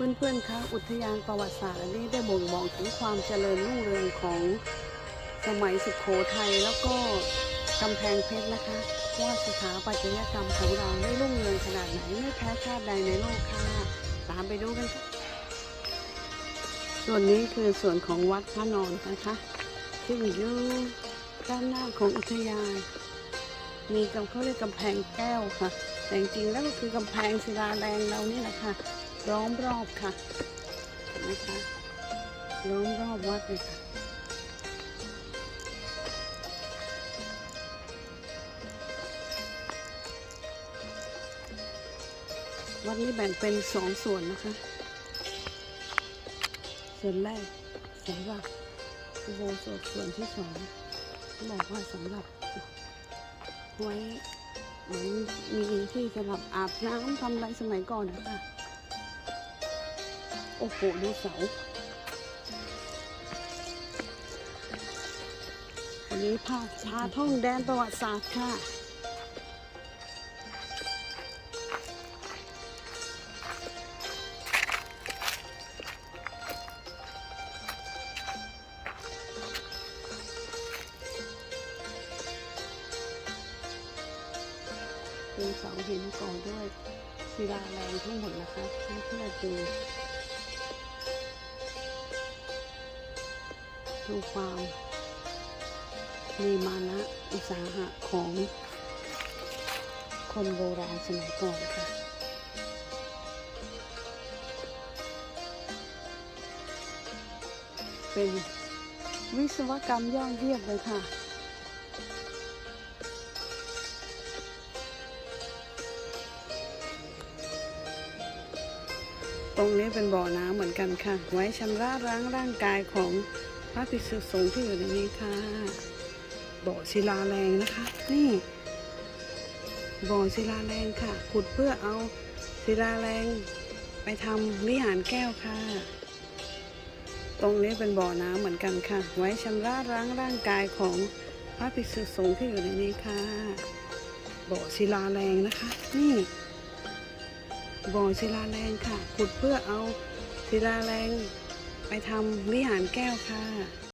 เพื่อนๆคะอุทยานประวัติศาสตร์นี้ได้บ่งบอกถึงความเจริญรุ่งเรืองของสมัยสุขโขทัยแล้วก็กำแพงเพชรนะคะว่าสถาปัตยกรรมของเราได้รุ่งเรืองขนาดไหนไม่แพ้ชาติใดในโลกค่ะตามไปดูกันค่ะส่วนนี้คือส่วนของวัดพระนอนนะคะที่อยู่ด้านหน้าของอุทยาน มีกำเขาเรียกกำแพงแก้วค่ะ แต่จริงๆแล้วก็คือกำแพงศิลาแรงเรานี่แหละค่ะ ล้อมรอบค่ะนไหมคะล้อมรอบวัดเลยค่ะวัดนี้แบ่งเป็นสองส่วนนะคะ ส่วนแรกสำหรับอุโบสถส่วนที่สองบอกว่าสำหรับไว้เหมือนมีที่สำหรับอาบน้ำทำอะไรสมัยก่อนนะคะ โอ้โหดูเสา อันนี้พาพาท่องแดนประวัติศาสตร์ค่ะ เป็นเสาหินก่อด้วยศิลาแรงทั้งหมดนะคะเพื่อเพื่อ ดูดูความมีมานะอุตสาหะของคนโบราณสมัยก่อนค่ะ เป็นวิศวกรรมยอดเยี่ยมเลยค่ะตรงนี้เป็นบ่อน้ำเหมือนกันค่ะ ไว้ชำระล้างร่างกายของ พระภิกษุสงฆ์ที่อยู่ในนี้ค่ะบ่อศิลาแรงนะคะ นี่ บ่อศิลาแรงค่ะ ขุดเพื่อเอาศิลาแรงไปทำวิหารแก้วค่ะ ตรงนี้เป็นบ่อน้ำเหมือนกันค่ะ ไว้ชำระล้างร่างกายของพระภิกษุสงฆ์ที่อยู่ในนี้ค่ะ บ่อศิลาแรงนะคะ นี่ บ่อศิลาแรงค่ะ ขุดเพื่อเอาศิลาแรง ไปทำวิหารแก้วค่ะ